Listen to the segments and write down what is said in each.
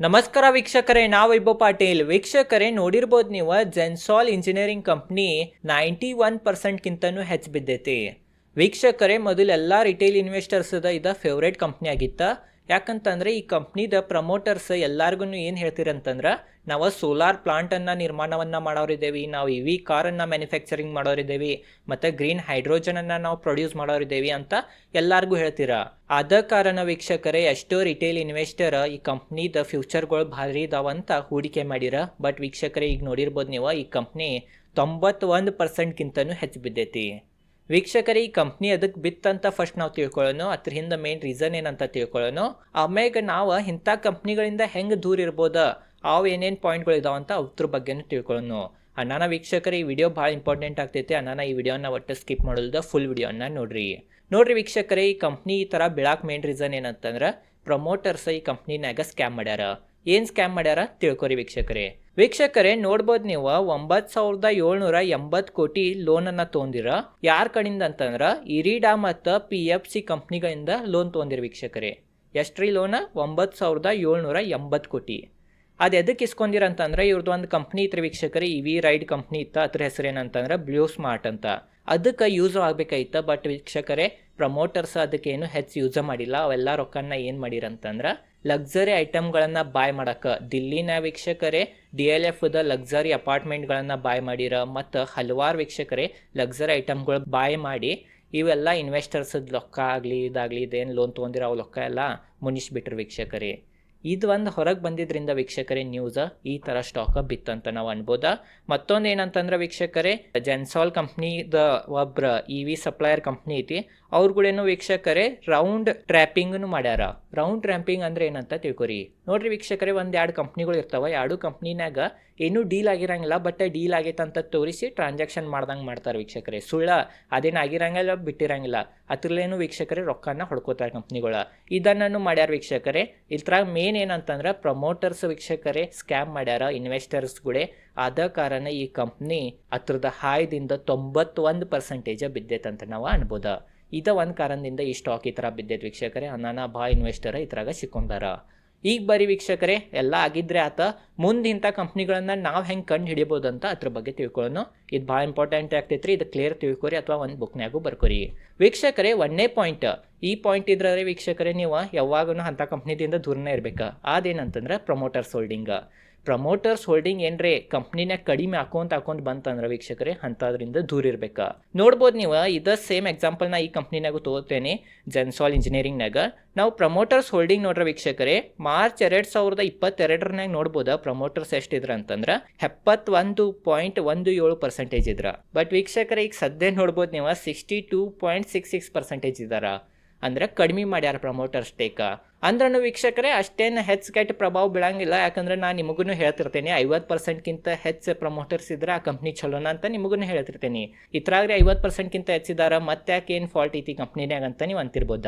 ನಮಸ್ಕಾರ ವೀಕ್ಷಕರೇ, ನಾವು ವೈಭವ್ ಪಾಟೀಲ್. ವೀಕ್ಷಕರೇ, ನೋಡಿರ್ಬೋದು ನೀವು, Gensol engineering company ninety one ಪರ್ಸೆಂಟ್ಗಿಂತನೂ ಹೆಚ್ಚು ಬಿದ್ದೈತಿ. ವೀಕ್ಷಕರೇ ಮೊದಲು ಎಲ್ಲ ರಿಟೇಲ್ ಇನ್ವೆಸ್ಟರ್ಸ್ದ ಇದ ಫೇವ್ರೇಟ್ ಕಂಪ್ನಿ ಆಗಿತ್ತ. ಯಾಕಂತಂದ್ರೆ ಈ ಕಂಪ್ನಿದ ಪ್ರಮೋಟರ್ಸ್ ಎಲ್ಲಾರ್ಗು ಏನು ಹೇಳ್ತೀರಂತಂದ್ರೆ, ನಾವು ಸೋಲಾರ್ ಪ್ಲಾಂಟನ್ನು ನಿರ್ಮಾಣವನ್ನು ಮಾಡೋರಿದ್ದೇವೆ, ನಾವು ಇ ವಿ ಕಾರನ್ನು ಮ್ಯಾನುಫ್ಯಾಕ್ಚರಿಂಗ್ ಮಾಡೋರಿದ್ದೇವೆ, ಮತ್ತು ಗ್ರೀನ್ ಹೈಡ್ರೋಜನನ್ನು ನಾವು ಪ್ರೊಡ್ಯೂಸ್ ಮಾಡೋರಿದ್ದೇವೆ ಅಂತ ಎಲ್ಲಾರ್ಗೂ ಹೇಳ್ತೀರ. ಆದ ಕಾರಣ ವೀಕ್ಷಕರೇ, ಎಷ್ಟೋ ರಿಟೇಲ್ ಇನ್ವೆಸ್ಟರ್ ಈ ಕಂಪ್ನಿದ ಫ್ಯೂಚರ್ಗಳು ಭಾರಿ ಇದಾವಂತ ಹೂಡಿಕೆ ಮಾಡಿರ. ಬಟ್ ವೀಕ್ಷಕರೇ, ಈಗ ನೋಡಿರ್ಬೋದು ನೀವು, ಈ ಕಂಪ್ನಿ ತೊಂಬತ್ತೊಂದು ಪರ್ಸೆಂಟ್ಗಿಂತನೂ ಹೆಚ್ಚು ಬಿದ್ದೈತಿ. ವೀಕ್ಷಕರೇ, ಈ ಕಂಪ್ನಿ ಅದಕ್ಕೆ ಬಿತ್ತಂತ ಫಸ್ಟ್ ನಾವು ತಿಳ್ಕೊಳ್ಳೋಣ ಅದ್ರ ಹಿಂದೆ ಮೇನ್ ರೀಸನ್ ಏನಂತ ತಿಳ್ಕೊಳ್ಳೋಣ ಆಮ್ಯಾಗ ನಾವು ಇಂಥ ಕಂಪ್ನಿಗಳಿಂದ ಹೆಂಗೆ ದೂರ ಇರ್ಬೋದು, ಅವು ಏನೇನು ಪಾಯಿಂಟ್ಗಳು ಇದಾವಂತ ಅದ್ರ ಬಗ್ಗೆನೂ ತಿಳ್ಕೊಳ್ಳೋಣ ಅಣ್ಣನ ವೀಕ್ಷಕರಿ, ಈ ವಿಡಿಯೋ ಭಾಳ ಇಂಪಾರ್ಟೆಂಟ್ ಆಗ್ತೈತೆ. ಅಣ್ಣನ ಈ ವಿಡಿಯೋನ ಒಟ್ಟು ಸ್ಕಿಪ್ ಮಾಡೋದು ಫುಲ್ ವಿಡಿಯೋನ ನೋಡ್ರಿ. ನೋಡ್ರಿ ವೀಕ್ಷಕರೇ, ಈ ಕಂಪ್ನಿ ಈ ಥರ ಬೀಳಾಕ್ ಮೇನ್ ರೀಸನ್ ಏನಂತಂದ್ರೆ ಪ್ರಮೋಟರ್ಸ್ ಈ ಕಂಪ್ನಿನಾಗ ಸ್ಕ್ಯಾಮ್ ಮಾಡ್ಯಾರ. ಏನು ಸ್ಕ್ಯಾಮ್ ಮಾಡ್ಯಾರ? ತಿಳ್ಕೊರಿ ವೀಕ್ಷಕರೇ. ವೀಕ್ಷಕರೇ, ನೋಡ್ಬೋದು ನೀವು, ಒಂಬತ್ತು ಸಾವಿರದ ಏಳ್ನೂರ ಎಂಬತ್ತು ಕೋಟಿ ಲೋನನ್ನು ತೊಗೊಂದಿರ ಯಾರ ಕಡೆಯಿಂದ ಅಂತಂದ್ರೆ, ಇರಿಡಾ ಮತ್ತು ಪಿ ಎಫ್ ಸಿ ಕಂಪ್ನಿಗಳಿಂದ ಲೋನ್ ತೊಗೊಂದಿರ ವೀಕ್ಷಕರೇ. ಎಷ್ಟ್ರಿ ಲೋನ ಒಂಬತ್ತು ಸಾವಿರದ ಏಳ್ನೂರ ಎಂಬತ್ತು ಕೋಟಿ. ಅದು ಎದಕ್ಕೆ ಇಸ್ಕೊಂಡಿರ ಅಂತಂದ್ರೆ ಇವ್ರದ್ದು ಒಂದು ಕಂಪ್ನಿ ಇತ್ತು ವೀಕ್ಷಕರೇ ಇ ವಿ ರೈಡ್ ಕಂಪ್ನಿ ಇತ್ತು, ಅದ್ರ ಹೆಸರು ಏನಂತಂದ್ರೆ ಬ್ಲೂ ಸ್ಮಾರ್ಟ್ ಅಂತ. ಅದಕ್ಕೆ ಯೂಸ್ ಆಗಬೇಕಾಯ್ತು ಬಟ್ ವೀಕ್ಷಕರೇ ಪ್ರಮೋಟರ್ಸ್ ಏನು ಹೆಚ್ಚು ಯೂಸ ಮಾಡಿಲ್ಲ. ಅವೆಲ್ಲ ರೊಕ್ಕನ ಏನು ಮಾಡಿರಂತಂದ್ರೆ ಲಕ್ಸರಿ ಐಟಮ್ಗಳನ್ನು ಬಾಯ್ ಮಾಡಕ್ಕೆ ದಿಲ್ಲಿನ ವೀಕ್ಷಕರೇ ಡಿ ಎಲ್ ಎಫ್ದ ಲಕ್ಸರಿ ಅಪಾರ್ಟ್ಮೆಂಟ್ಗಳನ್ನು ಬಾಯ್ ಮಾಡಿರ ಮತ್ತು ಹಲವಾರು ವೀಕ್ಷಕರೇ ಲಕ್ಸರಿ ಐಟಮ್ಗಳು ಬಾಯ್ ಮಾಡಿ, ಇವೆಲ್ಲ ಇನ್ವೆಸ್ಟರ್ಸದ ರೊಕ್ಕ ಆಗಲಿ, ಇದಾಗಲಿ, ಇದೇನು ಲೋನ್ ತೊಗೊಂಡಿರೋ ಅವು ರೊಕ್ಕ ಎಲ್ಲ ಮುನಿಸ್ಬಿಟ್ರು ವೀಕ್ಷಕರೇ. ಇದು ಒಂದು ಹೊರಗೆ ಬಂದಿದ್ದರಿಂದ ವೀಕ್ಷಕರೇ ನ್ಯೂಸ್ ಈ ಥರ ಸ್ಟಾಕ್ ಬಿತ್ತಂತ ನಾವು ಅನ್ಬೋದ. ಮತ್ತೊಂದು ಏನಂತಂದ್ರೆ ವೀಕ್ಷಕರೇ ಜೆನ್ಸಾಲ್ ಕಂಪ್ನಿದ ಒಬ್ರ ಇ ವಿ ಸಪ್ಲೈಯರ್ ಕಂಪ್ನಿ ಐತಿ. ಅವ್ರುಗಳೇನು ವೀಕ್ಷಕರೇ ರೌಂಡ್ ಟ್ರ್ಯಾಪಿಂಗ್ನು ಮಾಡ್ಯಾರ. ರೌಂಡ್ ಟ್ರ್ಯಾಪಿಂಗ್ ಅಂದ್ರೆ ಏನಂತ ತಿಳ್ಕೊರಿ. ನೋಡ್ರಿ ವೀಕ್ಷಕರೇ ಒಂದು ಎರಡು ಕಂಪ್ನಿಗಳು ಇರ್ತಾವ. ಎರಡು ಕಂಪ್ನಿನಾಗ ಏನೂ ಡೀಲ್ ಆಗಿರಂಗಿಲ್ಲ ಬಟ್ ಡೀಲ್ ಆಗೈತೆ ಅಂತ ತೋರಿಸಿ ಟ್ರಾನ್ಸಾಕ್ಷನ್ ಮಾಡ್ದಂಗೆ ಮಾಡ್ತಾರೆ ವೀಕ್ಷಕರೇ. ಸುಳ್ಳ ಅದೇನು ಆಗಿರಂಗಿಲ್ಲ, ಬಿಟ್ಟಿರಂಗಿಲ್ಲ. ಅದ್ರಲ್ಲೇನು ವೀಕ್ಷಕರೇ ರೊಕ್ಕನ ಹೊಡ್ಕೋತಾರೆ ಕಂಪ್ನಿಗಳ ಇದನ್ನು ಮಾಡ್ಯಾರ ವೀಕ್ಷಕರೇ. ಇದ್ರಾಗ ಮೇನ್ ಏನಂತಂದ್ರೆ ಪ್ರಮೋಟರ್ಸ್ ವೀಕ್ಷಕರೇ ಸ್ಕ್ಯಾಮ್ ಮಾಡ್ಯಾರ ಇನ್ವೆಸ್ಟರ್ಸ್ಗಳೇ ಆದ ಕಾರಣ ಈ ಕಂಪ್ನಿ ಅದ್ರದ ಹಾಯ್ದಿಂದ ತೊಂಬತ್ತೊಂದು ಪರ್ಸೆಂಟೇಜ್ ಬಿದ್ದೈತಂತ ನಾವು ಅನ್ಬೋದ. ಇದ ಒಂದು ಕಾರಣದಿಂದ ಈ ಸ್ಟಾಕ್ ಈ ಥರ ಬಿದ್ದೈತೆ ವೀಕ್ಷಕರೇ. ಅನಾನ ಬಾ ಇನ್ವೆಸ್ಟರ್ ಇದ್ರಾಗ ಸಿಕ್ಕೊಂಡಾರ. ಈಗ ಬರೀ ವೀಕ್ಷಕರೇ, ಎಲ್ಲ ಆಗಿದ್ರೆ ಆತ ಮುಂದೆ ಇಂಥ ಕಂಪ್ನಿಗಳನ್ನು ನಾವು ಹೆಂಗೆ ಕಂಡು ಹಿಡಿಬೋದು ಅಂತ ಅದ್ರ ಬಗ್ಗೆ ತಿಳ್ಕೊಳ್ಳೋಣ. ಇದು ಭಾಳ ಇಂಪಾರ್ಟೆಂಟ್ ಆಗ್ತೈತ್ರಿ, ಇದು ಕ್ಲಿಯರ್ ತಿಳ್ಕೊರಿ ಅಥವಾ ಒಂದು ಬುಕ್ನ್ಯಾಗೂ ಬರ್ಕೊರಿ. ವೀಕ್ಷಕರೇ, ಒಂದೇ ಪಾಯಿಂಟ್ ಈ ಪಾಯಿಂಟ್ ಇದ್ರೆ ವೀಕ್ಷಕರೇ, ನೀವು ಯಾವಾಗೂ ಅಂಥ ಕಂಪ್ನಿದಿಂದ ದೂರನೇ ಇರ್ಬೇಕು. ಅದೇನಂತಂದ್ರೆ ಪ್ರಮೋಟರ್ಸ್ ಹೋಲ್ಡಿಂಗ್ ಪ್ರಮೋಟರ್ಸ್ ಹೋಲ್ಡಿಂಗ್ ಏನ್ರಿ ಕಂಪ್ನಿನಾಗ ಕಡಿಮೆ ಹಾಕೊಂತ ಹಾಕೊಂತ ಬಂತಂದ್ರೆ ವೀಕ್ಷಕರೇ, ಅಂಥದ್ರಿಂದ ದೂರ ಇರ್ಬೇಕು. ನೋಡ್ಬೋದು ನೀವು, ಇದ ಸೇಮ್ ಎಕ್ಸಾಂಪಲ್ನ ಈ ಕಂಪ್ನಿನಾಗೂ ತಗೋತೇನೆ ಜೆನ್ಸಾಲ್ ಇಂಜಿನಿಯರಿಂಗ್ನಾಗ ನಾವು ಪ್ರಮೋಟರ್ಸ್ ಹೋಲ್ಡಿಂಗ್ ನೋಡ್ರ ವೀಕ್ಷಕರೇ, ಮಾರ್ಚ್ ಎರಡು ಸಾವಿರದ ಇಪ್ಪತ್ತೆರಡರನಾಗ ನೋಡ್ಬೋದ ಪ್ರಮೋಟರ್ಸ್ ಎಷ್ಟಿದ್ರ ಅಂತಂದ್ರೆ, ಎಪ್ಪತ್ತೊಂದು ಪಾಯಿಂಟ್ ಒಂದು ಏಳು ಪರ್ಸೆಂಟೇಜ್ ಇದ್ರ. ಬಟ್ ವೀಕ್ಷಕರೇ, ಈಗ ಸದ್ಯ ನೋಡ್ಬೋದು ನೀವು sixty two point six six percentage ಇದ್ದಾರ ಅಂದ್ರೆ ಕಡಿಮೆ ಮಾಡ್ಯಾರ ಪ್ರಮೋಟರ್ಸ್ ಸ್ಟೇಕ ಅಂದ್ರೂ ವೀಕ್ಷಕರೇ, ಅಷ್ಟೇನು ಹೆಚ್ಚು ಕೆಟ್ಟ ಪ್ರಭಾವ ಬೀಳಂಗಿಲ್ಲ. ಯಾಕಂದ್ರೆ ನಾನು ನಿಮಗೂ ಹೇಳ್ತಿರ್ತೇನೆ, ಐವತ್ತು ಪರ್ಸೆಂಟ್ಗಿಂತ ಹೆಚ್ಚು ಪ್ರಮೋಟರ್ಸ್ ಇದ್ರೆ ಆ ಕಂಪ್ನಿ ಚಲೋನ ಅಂತ ನಿಮಗೂ ಹೇಳ್ತಿರ್ತೇನೆ. ಇತರಾಗ್ರೆ ಐವತ್ತು ಪರ್ಸೆಂಟ್ಗಿಂತ ಹೆಚ್ಚಿದಾರ ಮತ್ತೆ ಯಾಕೆ ಏನು ಫಾಲ್ಟ್ ಐತಿ ಕಂಪ್ನಿನಾಗ ಅಂತ ನೀವು ಅಂತಿರ್ಬೋದ.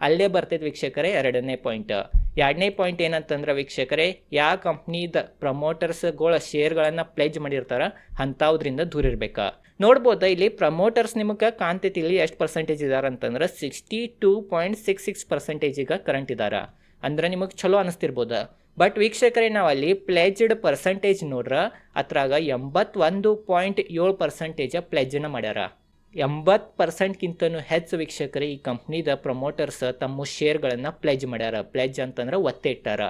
ಅಲ್ಲೇ ಬರ್ತೈತೆ ವೀಕ್ಷಕರೇ, ಎರಡನೇ ಪಾಯಿಂಟ್ ಎರಡನೇ ಪಾಯಿಂಟ್ ಏನಂತಂದ್ರೆ ವೀಕ್ಷಕರೇ ಯಾವ ಕಂಪ್ನಿದ ಪ್ರಮೋಟರ್ಸ್ಗಳ ಶೇರ್ಗಳನ್ನು ಪ್ಲೇಜ್ ಮಾಡಿರ್ತಾರ ಅಂಥವ್ರಿಂದ ದೂರ ಇರ್ಬೇಕಾ. ನೋಡ್ಬೋದಾ? ಇಲ್ಲಿ ಪ್ರಮೋಟರ್ಸ್ ನಿಮಗೆ ಇಲ್ಲಿ ಎಷ್ಟು ಪರ್ಸೆಂಟೇಜ್ ಇದಾರೆ ಅಂತಂದ್ರೆ sixty two point six six ಪರ್ಸೆಂಟೇಜಿಗೆ current ಇದ್ದಾರೆ ಅಂದ್ರೆ ನಿಮಗೆ ಚಲೋ ಅನಿಸ್ತಿರ್ಬೋದ. ಬಟ್ ವೀಕ್ಷಕರೇ ನಾವು ಅಲ್ಲಿ ಪ್ಲೆಜ್ಡ್ ಪರ್ಸೆಂಟೇಜ್ ನೋಡ್ರ ಅದ್ರಾಗ ಎಂಬತ್ತೊಂದು ಪಾಯಿಂಟ್ ಏಳು ಪರ್ಸೆಂಟೇಜ ಪ್ಲೆಜ್ನ ಮಾಡ್ಯಾರ. ಎಂಬತ್ತು ಪರ್ಸೆಂಟ್ಗಿಂತನೂ ಹೆಚ್ಚು ವೀಕ್ಷಕರೇ, ಈ ಕಂಪ್ನಿದ ಪ್ರಮೋಟರ್ಸ್ ತಮ್ಮ ಶೇರ್ಗಳನ್ನು ಪ್ಲೇಜ್ ಮಾಡ್ಯಾರ. ಪ್ಲೇಜ್ ಅಂತಂದ್ರೆ ಒತ್ತೆ ಇಟ್ಟಾರ.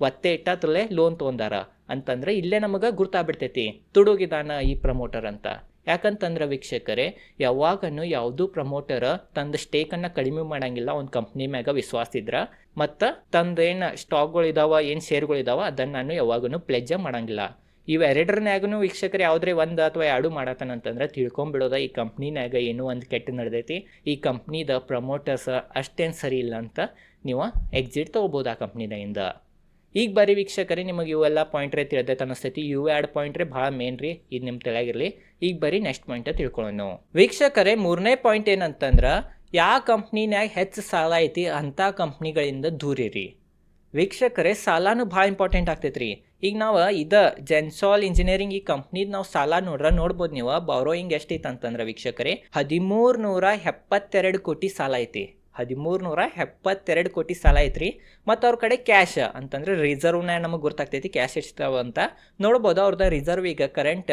ಒತ್ತೆ ಇಟ್ಟತ್ರಲ್ಲೇ ಲೋನ್ ತೊಗೊಂಡಾರ. ಅಂತಂದ್ರೆ ಇಲ್ಲೇ ನಮಗೆ ಗುರ್ತಾಗ್ಬಿಡ್ತೈತಿ. ತುಡುಗಿದಾನ ಈ ಪ್ರಮೋಟರ್ ಅಂತ. ಯಾಕಂತಂದ್ರೆ ವೀಕ್ಷಕರೇ, ಯಾವಾಗನು ಯಾವುದೂ ಪ್ರಮೋಟರ್ ತಂದ ಸ್ಟೇಕನ್ನು ಕಡಿಮೆ ಮಾಡಂಗಿಲ್ಲ, ಒಂದು ಕಂಪ್ನಿ ಮ್ಯಾಗ ವಿಶ್ವಾಸ ಇದ್ರ. ಮತ್ತು ತಂದೇನು ಸ್ಟಾಕ್ಗಳಿದಾವ ಏನು ಶೇರ್ಗಳಿದಾವ ಅದನ್ನು ನಾನು ಯಾವಾಗೂ ಪ್ಲೆಜ್ಜ ಮಾಡಂಗಿಲ್ಲ. ಇವೆರಡರನ್ಯಾಗೂ ವೀಕ್ಷಕರು, ಯಾವುದ್ರೆ ಒಂದು ಅಥವಾ ಎರಡು ಮಾಡತ್ತಾನಂತಂದ್ರೆ ತಿಳ್ಕೊಂಬಿಡೋದ ಈ ಕಂಪ್ನಿನಾಗ ಏನೋ ಒಂದು ಕೆಟ್ಟ ನಡೆದೈತಿ. ಈ ಕಂಪ್ನಿದ ಪ್ರಮೋಟರ್ಸ್ ಅಷ್ಟೇನು ಸರಿ ಇಲ್ಲ ಅಂತ ನೀವು ಎಕ್ಸಿಟ್ ತೊಗೋಬೋದು ಆ ಕಂಪ್ನಿದಿಂದ ಈಗ ಬರೀ ವೀಕ್ಷಕರೇ, ನಿಮಗೆ ಇವೆಲ್ಲ ಪಾಯಿಂಟ್ ರೇ ತಿಳಿದೈತೆ ಅನಿಸ್ತೈತಿ ಇವು ಎರಡು ಪಾಯಿಂಟ್ ರೇ, ಭಾಳ ಮೇನ್ ರೀ. ಇದು ನಿಮ್ಮ ತಲೆಯಾಗಿರಲಿ. ಈಗ ಬರೀ ನೆಕ್ಸ್ಟ್ ಪಾಯಿಂಟ್ ತಿಳ್ಕೊಳ್ಳೋಣ ವೀಕ್ಷಕರೇ, ಮೂರನೇ ಪಾಯಿಂಟ್ ಏನಂತಂದ್ರೆ ಯಾವ ಕಂಪ್ನಿನಾಗ ಹೆಚ್ಚು ಸಾಲ ಐತಿ, ಅಂಥ ಕಂಪ್ನಿಗಳಿಂದ ದೂರಿರಿ ವೀಕ್ಷಕರೇ, ಸಾಲಾನು ಭಾಳ ಇಂಪಾರ್ಟೆಂಟ್ ಆಗ್ತೈತ್ರಿ. ಈಗ ನಾವು ಇದ ಜೆನ್ಸಾಲ್ ಇಂಜಿನಿಯರಿಂಗ್ ಈ ಕಂಪ್ನಿದ ನಾವು ಸಾಲ ನೋಡ್ರ, ನೋಡ್ಬೋದು ನೀವು. ಬಾರೋಯಿಂಗ್ ಎಷ್ಟೈತೆ ಅಂತಂದ್ರೆ ವೀಕ್ಷಕರೇ ಹದಿಮೂರು ನೂರ ಎಪ್ಪತ್ತೆರಡು ಕೋಟಿ ಸಾಲ ಐತಿ. ಹದಿಮೂರು ನೂರ ಎಪ್ಪತ್ತೆರಡು ಕೋಟಿ ಸಾಲ ಐತ್ರಿ. ಮತ್ತು ಅವ್ರ ಕಡೆ ಕ್ಯಾಶ್ ಅಂತಂದ್ರೆ ರಿಸರ್ವ್ನ ನಮಗೆ ಗೊತ್ತಾಗ್ತೈತಿ ಕ್ಯಾಶ್ ಎಷ್ಟಾವ ಅಂತ. ನೋಡ್ಬೋದು ಅವ್ರದ್ದು ರಿಸರ್ವ್ ಈಗ ಕರೆಂಟ್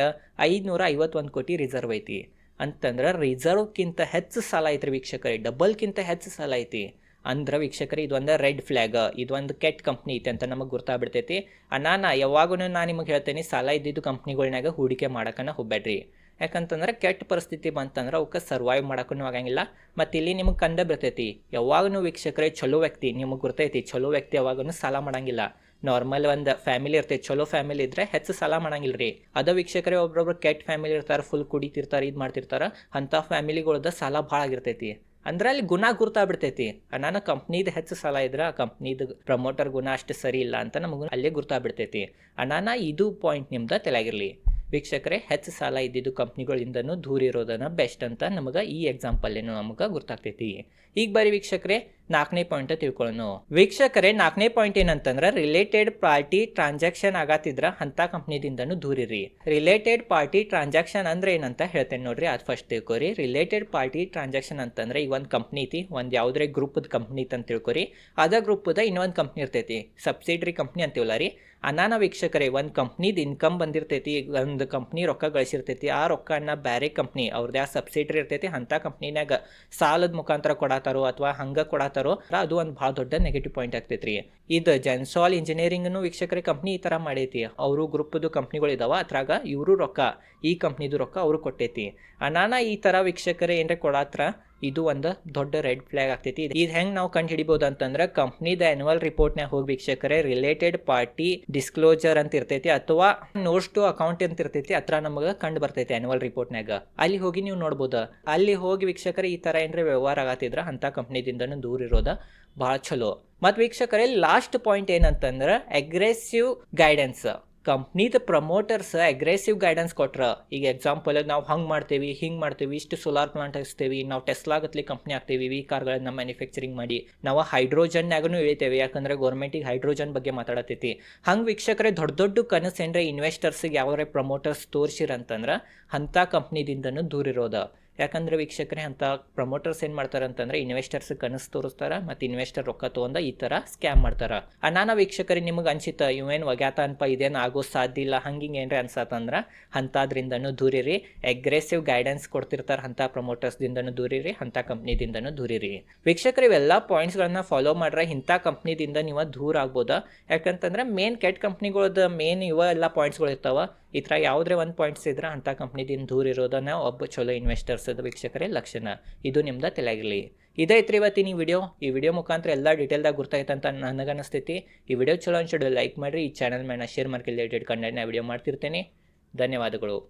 ಐದುನೂರ ಐವತ್ತೊಂದು ಕೋಟಿ ರಿಸರ್ವ್ ಐತಿ. ಅಂತಂದ್ರೆ ರಿಸರ್ವ್ಕ್ಕಿಂತ ಹೆಚ್ಚು ಸಾಲ ಐತ್ರಿ ವೀಕ್ಷಕರಿಗೆ ಡಬಲ್ಕ್ಕಿಂತ ಹೆಚ್ಚು ಸಾಲ ಐತಿ. ಅಂದ್ರೆ ವೀಕ್ಷಕರೇ ಇದೊಂದು ರೆಡ್ ಫ್ಲ್ಯಾಗ್ ಇದೊಂದು ಕೆಟ್ಟ ಕಂಪ್ನಿ ಐತೆ ಅಂತ ನಮಗೆ ಗೊತ್ತಾಗ್ಬಿಡ್ತೈತಿ ಅನಾನ ಯಾವಾಗೂ ನಾನು ನಿಮಗೆ ಹೇಳ್ತೇನೆ, ಸಾಲ ಇದ್ದಿದ್ದು ಕಂಪ್ನಿಗಳ್ನಾಗ ಹೂಡಿಕೆ ಮಾಡಕನ ಹೋಗ್ಬೇಡ್ರಿ ಯಾಕಂತಂದ್ರೆ ಕೆಟ್ಟ ಪರಿಸ್ಥಿತಿ ಬಂತಂದ್ರೆ ಅವಕ್ಕೆ ಸರ್ವೈವ್ ಮಾಡೋಕ್ಕೂ ಆಗಂಗಿಲ್ಲ. ಮತ್ತು ಇಲ್ಲಿ ನಿಮಗೆ ಕಂದ ಬರ್ತೈತಿ ಯಾವಾಗೂ ವೀಕ್ಷಕರೇ ಚಲೋ ವ್ಯಕ್ತಿ, ನಿಮಗೆ ಗೊತ್ತೈತಿ ಚಲೋ ವ್ಯಕ್ತಿ ಯಾವಾಗೂ ಸಾಲ ಮಾಡಂಗಿಲ್ಲ. ನಾರ್ಮಲ್ ಒಂದು ಫ್ಯಾಮಿಲಿ ಇರ್ತೈತಿ, ಚಲೋ ಫ್ಯಾಮಿಲಿ ಇದ್ರೆ ಹೆಚ್ಚು ಸಾಲ ಮಾಡಂಗಿಲ್ಲ ರೀ ಅದ ವೀಕ್ಷಕರೇ ಒಬ್ಬೊಬ್ರು ಕೆಟ್ಟ ಫ್ಯಾಮಿಲಿ ಇರ್ತಾರೆ ಫುಲ್ ಕುಡಿತಿರ್ತಾರೆ, ಇದು ಮಾಡ್ತಿರ್ತಾರೆ, ಅಂಥ ಫ್ಯಾಮಿಲಿಗಳ್ದ ಸಾಲ ಭಾಳ ಆಗಿರ್ತೈತಿ. ಅಂದ್ರೆ ಅಲ್ಲಿ ಗುಣ ಗುರ್ತಾಗ್ಬಿಡ್ತೈತಿ ನಾನು ಕಂಪ್ನಿದು ಹೆಚ್ಚು ಸಾಲ ಇದ್ರೆ, ಆ ಕಂಪ್ನಿದು ಪ್ರಮೋಟರ್ ಗುಣ ಅಷ್ಟು ಸರಿ ಇಲ್ಲ ಅಂತ ನಮಗೂ ಅಲ್ಲೇ ಗುರ್ತಾಗ್ಬಿಡ್ತೈತಿ ಅಣ್ಣನ ಇದು ಪಾಯಿಂಟ್ ನಿಮ್ದು ತಲೆಯಾಗಿರಲಿ ವೀಕ್ಷಕರೇ, ಹೆಚ್ಚು ಸಾಲ ಇದ್ದಿದ್ದು ಕಂಪ್ನಿಗಳಿಂದನೂ ದೂರ ಇರೋದನ್ನ ಬೆಸ್ಟ್ ಅಂತ ನಮಗೆ ಈ ಎಕ್ಸಾಂಪಲ್ಲೇನು ನಮಗೆ ಗೊತ್ತಾಗ್ತೈತಿ ಈಗ ಬರೀ ವೀಕ್ಷಕರೇ, ನಾಲ್ಕನೇ ಪಾಯಿಂಟ್ ತಿಳ್ಕೊಳ್ಳೋಣ. ವೀಕ್ಷಕರೇ, ನಾಲ್ಕನೇ ಪಾಯಿಂಟ್ ಏನಂತಂದ್ರೆ ರಿಲೇಟೆಡ್ ಪಾರ್ಟಿ ಟ್ರಾನ್ಸಾಕ್ಷನ್ ಆಗತ್ತಿದ್ರ ಅಂತ ಕಂಪ್ನಿದಿಂದನೂ ದೂರಿರಿ. ರಿಲೇಟೆಡ್ ಪಾರ್ಟಿ ಟ್ರಾನ್ಸಾಕ್ಷನ್ ಅಂದ್ರೆ ಏನಂತ ಹೇಳ್ತೇನೆ ನೋಡ್ರಿ, ಅದು ಫಸ್ಟ್ ತಿಳ್ಕೊರಿ. ರಿಲೇಟೆಡ್ ಪಾರ್ಟಿ ಟ್ರಾನ್ಸಾಕ್ಷನ್ ಅಂತಂದ್ರೆ ಈಗ ಒಂದು ಕಂಪ್ನಿ ಐತಿ, ಒಂದು ಯಾವುದೇ ಗ್ರೂಪದ ಕಂಪ್ನಿ ಅಂತ ತಿಳ್ಕೊರಿ. ಅದ ಗ್ರೂಪದ ಇನ್ನೊಂದು ಕಂಪ್ನಿ ಇರ್ತೈತಿ. ಸಬ್ಸಿಡ್ರಿ ಕಂಪ್ನಿ ಅಂತೀವಲ್ಲ ರೀ ಅನಾನ ವೀಕ್ಷಕರೇ, ಒಂದು ಕಂಪ್ನಿದ ಇನ್ಕಮ್ ಬಂದಿರ್ತೈತಿ, ಒಂದು ಕಂಪ್ನಿ ರೊಕ್ಕ ಗಳಿಸಿರ್ತೈತಿ, ಆ ರೊಕ್ಕನ ಬೇರೆ ಕಂಪ್ನಿ ಅವ್ರದ್ದು ಯಾವ ಸಬ್ಸಿಡ್ರಿ ಇರ್ತೈತಿ, ಅಂಥ ಕಂಪ್ನಿನಾಗ ಸಾಲದ ಮುಖಾಂತರ ಕೊಡತಾರೋ ಅಥವಾ ಹಂಗೆ ಕೊಡತಾರೋ, ಅದು ಒಂದು ಭಾಳ ದೊಡ್ಡ ನೆಗೆಟಿವ್ ಪಾಯಿಂಟ್ ಆಗ್ತೈತ್ರಿ. ಇದು ಜೆನ್ಸಾಲ್ ಇಂಜಿನಿಯರಿಂಗ್ನು ವೀಕ್ಷಕರೇ ಕಂಪ್ನಿ ಈ ಥರ ಮಾಡೈತಿ. ಅವರು ಗ್ರೂಪ್ದು ಕಂಪ್ನಿಗಳು ಇದಾವ, ಅದ್ರಾಗ ಇವರು ರೊಕ್ಕ, ಈ ಕಂಪ್ನಿದು ರೊಕ್ಕ ಅವರು ಕೊಟ್ಟೈತಿ. ಅನಾನ ಈ ಥರ ವೀಕ್ಷಕರೇ ಏನ್ರ ಕೊಡತ್ರ ಇದು ಒಂದು ದೊಡ್ಡ ರೆಡ್ ಫ್ಲಾಗ್ ಆಗ್ತೈತಿ. ಇದು ಹೆಂಗೆ ನಾವು ಕಂಡು ಹಿಡಿಬೋದು ಅಂತಂದ್ರೆ ಕಂಪ್ನಿದ ರಿಪೋರ್ಟ್ ರಿಪೋರ್ಟ್ನಾಗ ಹೋಗಿ ವೀಕ್ಷಕರೇ ರಿಲೇಟೆಡ್ ಪಾರ್ಟಿ ಡಿಸ್ಕ್ಲೋಜರ್ ಅಂತ ಇರ್ತೈತಿ ಅಥವಾ ನೋಟ್ಸ್ ಟು ಅಕೌಂಟ್ ಅಂತ ಇರ್ತೈತಿ ಹತ್ರ ನಮಗೆ ಕಂಡು ಬರ್ತೈತಿ ರಿಪೋರ್ಟ್ ರಿಪೋರ್ಟ್ನಾಗ ಅಲ್ಲಿ ಹೋಗಿ ನೀವು ನೋಡ್ಬೋದು. ಅಲ್ಲಿ ಹೋಗಿ ವೀಕ್ಷಕರೇ ಈ ಥರ ಏನ್ರ ವ್ಯವಹಾರ ಆಗತ್ತಿದ್ರ ಅಂಥ ಕಂಪ್ನಿದಿಂದನೂ ದೂರ ಇರೋದ ಭಾಳ ಚಲೋ. ಮತ್ತು ವೀಕ್ಷಕರಲ್ಲಿ ಲಾಸ್ಟ್ ಪಾಯಿಂಟ್ ಏನಂತಂದ್ರೆ ಅಗ್ರೆಸಿವ್ ಗೈಡೆನ್ಸ್ ಕಂಪ್ನಿದ ಪ್ರಮೋಟರ್ಸ್ ಅಗ್ರೆಸಿವ್ ಗೈಡೆನ್ಸ್ ಕೊಟ್ರ. ಈಗ ಎಕ್ಸಾಂಪಲ್ ನಾವು ಹಂಗೆ ಮಾಡ್ತೀವಿ, ಹಿಂಗೆ ಮಾಡ್ತೀವಿ, ಇಷ್ಟು ಸೋಲಾರ್ ಪ್ಲಾಂಟ್ ಹಚ್ತೀವಿ, ನಾವು ಟೆಸ್ಲಾಗತ್ಲಿ ಕಂಪ್ನಿ ಹಾಕ್ತೀವಿ, ಈ ಕಾರ್ಗಳನ್ನ ಮ್ಯಾನುಫ್ಯಾಕ್ಚರಿಂಗ್ ಮಾಡಿ. ನಾವು ಹೈಡ್ರೋಜನ್ನಾಗೂ ಇಳಿತೇವೆ, ಯಾಕಂದ್ರೆ ಗೌರ್ಮೆಂಟಿಗೆ ಹೈಡ್ರೋಜನ್ ಬಗ್ಗೆ ಮಾತಾಡತೈತಿ. ಹಂಗೆ ವೀಕ್ಷಕರೇ ದೊಡ್ಡ ದೊಡ್ಡ ಕನಸು ಇನ್ವೆಸ್ಟರ್ಸಿಗೆ ಯಾವ್ರೆ ಪ್ರಮೋಟರ್ಸ್ ತೋರಿಸಿರಂತಂದ್ರೆ, ಅಂಥ ಕಂಪ್ನಿದಿಂದನೂ ದೂರ ಇರೋದ ಯಾಕಂದ್ರೆ ವೀಕ್ಷಕರೇ ಅಂತ ಪ್ರಮೋಟರ್ಸ್ ಏನು ಮಾಡ್ತಾರೆ ಅಂತಂದ್ರೆ ಇನ್ವೆಸ್ಟರ್ಸ್ ಕನಸು ತೋರಿಸ್ತಾರ ಮತ್ತು ಇನ್ವೆಸ್ಟರ್ ರೊಕ್ಕ ತೊಗೊಂಡ ಈ ಥರ ಸ್ಕ್ಯಾಮ್ ಮಾಡ್ತಾರ. ನಾನು ವೀಕ್ಷಕರಿಗೆ ನಿಮಗೆ ಅನ್ಸಿತ ಇವೇನು ಒಗ್ಯಾತ ಅನ್ಪ ಇದೇನು ಆಗೋ ಸಾಧ್ಯ ಇಲ್ಲ, ಹಂಗಿಂಗೆ ಏನ್ರಿ ಅನ್ಸತ್ತಂದ್ರೆ ಅಂಥದ್ರಿಂದನೂ ದೂರಿರಿ ಅಗ್ರೆಸಿವ್ ಗೈಡೆನ್ಸ್ ಕೊಡ್ತಿರ್ತಾರೆ ಅಂಥ ಪ್ರಮೋಟರ್ಸ್ದಿಂದನೂ ದೂರಿರಿ ಅಂಥ ಕಂಪ್ನಿದಿಂದನೂ ದೂರಿರಿ. ವೀಕ್ಷಕರು ಇವೆಲ್ಲ ಪಾಯಿಂಟ್ಸ್ಗಳನ್ನ ಫಾಲೋ ಮಾಡ್ರೆ ಇಂಥ ಕಂಪ್ನಿದಿಂದ ನೀವು ದೂರ ಆಗ್ಬೋದಾ? ಯಾಕಂತಂದ್ರೆ ಮೇನ್ ಕೆಟ್ಟ ಕಂಪ್ನಿಗಳದ್ದು ಮೇನ್ ಇವ ಎಲ್ಲ ಪಾಯಿಂಟ್ಸ್ಗಳು ಇರ್ತಾವ. ಈ ಥರ ಯಾವುದೇ ಒಂದು ಪಾಯಿಂಟ್ಸ್ ಇದ್ರೆ ಅಂಥ ಕಂಪ್ನಿದಿಂದ ದೂರ ಇರೋದನ್ನ ಒಬ್ಬ ಚಲೋ ಇನ್ವೆಸ್ಟರ್ಸ್ ವೀಕ್ಷಕರೇ ಲಕ್ಷಣ. ಇದು ನಿಮ್ದು ತಲೆಯಾಗಿರಲಿ. ಇದೈತ್ರಿ ಇವತ್ತಿನ ಈ ವಿಡಿಯೋ ಈ ವಿಡಿಯೋ ಮುಖಾಂತರ ಎಲ್ಲ ಡೀಟೇಲ್ದಾಗ ಗೊತ್ತಾಯ್ತು ಅಂತ ನನಗನ್ನಿಸ್ತೈತಿ. ಈ ವಿಡಿಯೋ ಚಲೋ ಅನ್ಸೋದು ಲೈಕ್ ಮಾಡಿರಿ. ಈ ಚಾನಲ್ ಮೇಲೆ ಶೇರ್ ಮಾರ್ಕೆಟ್ ರಿಲೇಟೆಡ್ ಕಂಟೆಂಟ್ನ ವಿಡಿಯೋ ಮಾಡ್ತಿರ್ತೇನೆ. ಧನ್ಯವಾದಗಳು.